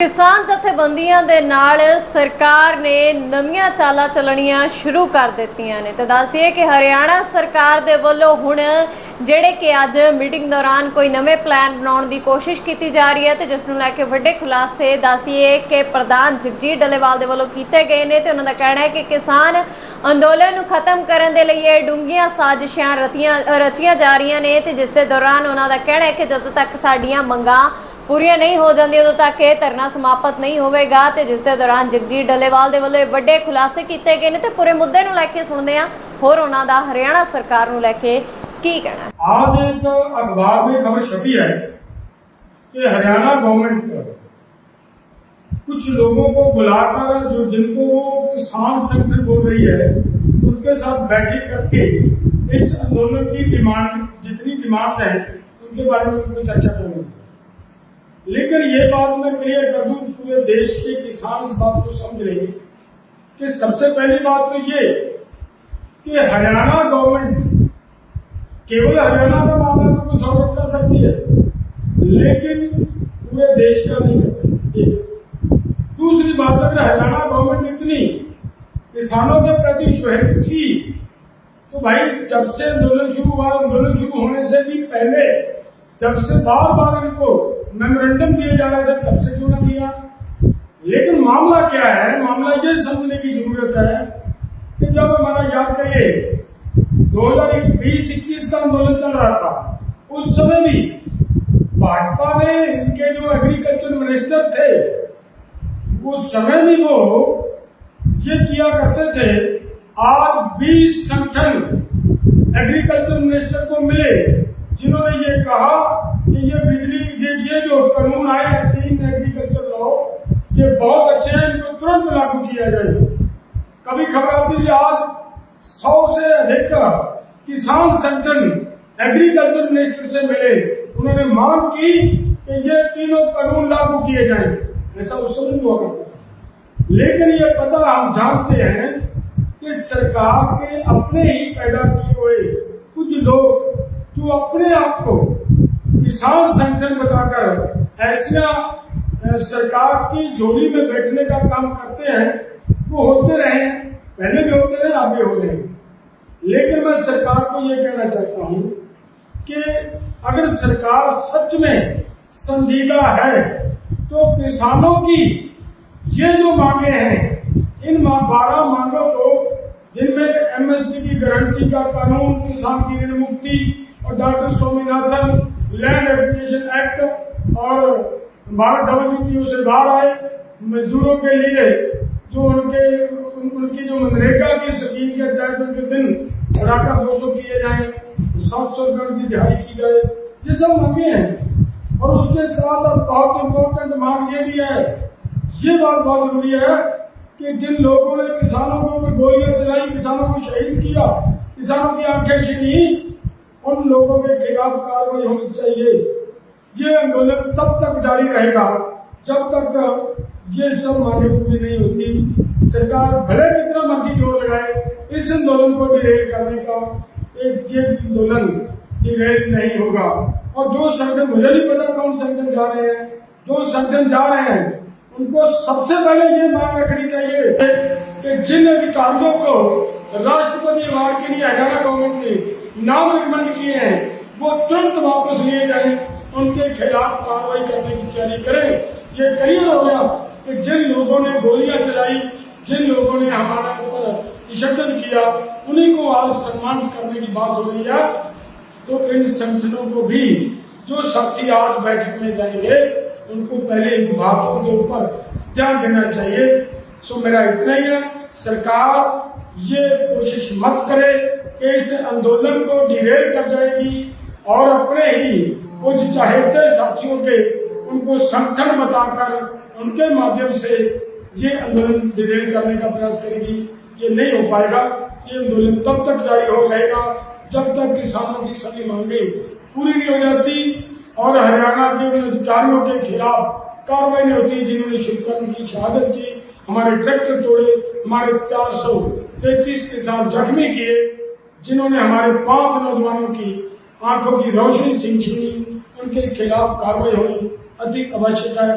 ਕਿਸਾਨ ਜਥੇਬੰਦੀਆਂ ਦੇ ਨਾਲ ਸਰਕਾਰ ਨੇ ਨਵੀਆਂ ਚਾਲਾਂ ਚੱਲਣੀਆਂ ਸ਼ੁਰੂ ਕਰ ਦਿੱਤੀਆਂ ਨੇ। ਤੇ ਦੱਸ ਦਈਏ ਕਿ ਹਰਿਆਣਾ ਸਰਕਾਰ ਦੇ ਵੱਲੋਂ ਹੁਣ ਜਿਹੜੇ ਕਿ ਅੱਜ ਮੀਟਿੰਗ ਦੌਰਾਨ ਕੋਈ ਨਵੇਂ ਪਲਾਨ ਬਣਾਉਣ ਦੀ ਕੋਸ਼ਿਸ਼ ਕੀਤੀ ਜਾ ਰਹੀ ਹੈ ਤੇ ਜਿਸ ਨੂੰ ਲੈ ਕੇ ਵੱਡੇ ਖੁਲਾਸੇ ਦੱਸ ਦਈਏ ਕਿ ਪ੍ਰਧਾਨ ਜਗਜੀਤ ਡੱਲੇਵਾਲ ਦੇ ਵੱਲੋਂ ਕੀਤੇ ਗਏ ਨੇ ਤੇ ਉਹਨਾਂ ਦਾ ਕਹਿਣਾ ਹੈ ਕਿ ਕਿਸਾਨ ਅੰਦੋਲਨ ਨੂੰ ਖਤਮ ਕਰਨ ਦੇ ਲਈ ਇਹ ਡੂੰਘੀਆਂ ਸਾਜ਼ਿਸ਼ਾਂ ਰਤੀਆਂ ਰਚੀਆਂ ਜਾ ਰਹੀਆਂ ਨੇ ਤੇ ਜਿਸ ਦੇ ਦੌਰਾਨ ਉਹਨਾਂ ਦਾ ਕਹਿਣਾ ਹੈ ਕਿ ਜਦੋਂ ਤੱਕ ਸਾਡੀਆਂ ਮੰਗਾਂ ਪੂਰੀਆਂ ਨਹੀਂ ਹੋ ਜਾਂਦੀਆਂ ਉਦੋਂ ਤੱਕ ਇਹ ਧਰਨਾ ਸਮਾਪਤ ਨਹੀਂ ਹੋਵੇਗਾ ਤੇ ਜਿਸ ਦੇ ਦੌਰਾਨ ਜਗਜੀਤ ਡੱਲੇਵਾਲ ਦੇ ਵੱਲੋਂ ਇਹ ਵੱਡੇ ਖੁਲਾਸੇ ਕੀਤੇ ਗਏ ਨੇ ਤੇ ਪੂਰੇ ਮੁੱਦੇ ਨੂੰ ਲੈ ਕੇ ਸੁਣਦੇ ਹਾਂ ਹੋਰ ਉਹਨਾਂ ਦਾ ਹਰਿਆਣਾ ਸਰਕਾਰ ਨੂੰ ਲੈ ਕੇ ਕੀ ਕਹਿਣਾ ਹੈ आज एक अखबार में खबर छपी है कि हरियाणा गवर्नमेंट कुछ लोगों को बुलाकर जो जिनको वो किसान संगठन बोल रही है उनके साथ बैठक करके इस आंदोलन की डिमांड जितनी डिमांड्स हैं उनके बारे में उनको चर्चा करेंगे लेकिन ये बात मैं क्लियर कर दूँ, पूरे देश के किसान इस बात को समझ रहे कि सबसे पहली बात तो ये कि हरियाणा गवर्नमेंट केवल हरियाणा का मामला तो कुछ और कर सकती है, लेकिन पूरे देश का नहीं कर सकती। दूसरी बात, अगर हरियाणा गवर्नमेंट इतनी किसानों के प्रति शुहित थी तो भाई जब से आंदोलन शुरू हुआ, आंदोलन शुरू होने से भी पहले, जब से बार बार इनको मेमोरेंडम दिए जा रहे थे तब से क्यों ना दिया लेकिन मामला क्या है? मामला ये समझने की ज़रूरत है कि जब हमारा याद करिए 2020-21 का आंदोलन चल रहा था। उस समय भी भाजपा ने इनके जो एग्रीकल्चर मिनिस्टर थे, उस समय भी वो ये किया करते थे, आज 20 संगठन एग्रीकल्चर मिनिस्टर को मिले, जिन्होंने ये कहा कि ये बिजली, ये ये जो कानून आए हैं, तीन एग्रीकल्चर लॉ ये बहुत अच्छे हैं, इनको तुरंत लागू किया जाए। कभी खबर आती थी आज सौ से अधिक किसान संगठन एग्रीकल्चर मिनिस्टर से मिले। उन्होंने मांग की कि ये तीनों कानून लागू किए जाए। ऐसा उस समय हुआ करता लेकिन ये पता हम जानते हैं कि सरकार के अपने ही पैदा किए हुए कुछ लोग जो अपने आप को किसान संगठन बताकर ऐसिया सरकार की झोली में बैठने का काम करते हैं, वो होते रहे हैं। पहले भी होते रहे, अब भी हो रहे लेकिन मैं सरकार को ये कहना चाहता हूँ कि अगर सरकार सच में संजीदा है तो किसानों की ये जो मांगे हैं, इन बारह मांगों को, जिनमें एमएसपी की गारंटी का कानून, किसान की ऋण मुक्ति और doctor Swaminathan land application act और भारत डब्ल्यू से बाहर आए मजदूरों के लिए जो उनके उन, उनकी जो मनरेगा की स्कीम के तहत उनके दिन बढ़ाकर दो सौ किए जाए सात सौ रुपये उनकी दिहाड़ी की जाए ये सब मांगे हैं। और उसके साथ अब बहुत इम्पोर्टेंट मांग ये भी है ये बात बहुत ज़रूरी है कि जिन लोगों ने किसानों के ऊपर गोलियाँ चलाई किसानों को शहीद किया किसानों की आँखें छीनी उन लोगों के खिलाफ कार्रवाई होनी चाहिए। ये आंदोलन तब तक जारी रहेगा जब तक ये सब मांगे पूरी नहीं होती। सरकार भले कितना मर्ज़ी ज़ोर लगाए, इस आंदोलन को डिरेल करने का एक ये आंदोलन डिरेल नहीं होगा। और जो संगठन, मुझे नहीं पता कौन संगठन जा रहे हैं। जो संगठन जा रहे हैं, उनको सबसे पहले ये मांग रखनी चाहिए कि जिन अधिकारियों को राष्ट्रपति अवार्ड के लिए हरियाणा गवर्नमेंट ने नाम रिकमेंड किए हैं, वो तुरंत वापस लिए जाए, उनके खिलाफ कार्रवाई करने की तैयारी करें। ये क्लियर हो गया कि जिन लोगों ने गोलियाँ चलाई, जिन लोगों ने हमारे ऊपर तशद किया, उन्हीं को आज सम्मान करने की बात हो रही है। तो इन संगठनों को भी, जो साथी आज बैठक में जाएँगे, उनको पहले इन बातों के ऊपर ध्यान देना चाहिए। सो मेरा इतना ही है। सरकार ये कोशिश मत करे कि इस आंदोलन को डिरेल कर जाएगी और अपने ही कुछ चाहते साथियों के उनको संगठन बताकर उनके माध्यम से ये आंदोलन डिरेल करने का प्रयास करेगी। ये नहीं हो पाएगा। ये आंदोलन तब तक जारी हो रहेगा जब तक किसानों की सभी मांगे पूरी नहीं हो जाती और हरियाणा के उन अधिकारियों के खिलाफ कार्रवाई नहीं होती जिन्होंने शुभकर्म की, शहादत की, हमारे ट्रैक्टर तोड़े, हमारे चार सौ तैतीस किसान जख्मी किए, जिन्होंने हमारे पाँच नौजवानों की आँखों की रोशनी सिंह छीनी। उनके खिलाफ कार्रवाई होनी अधिक आवश्यकता है।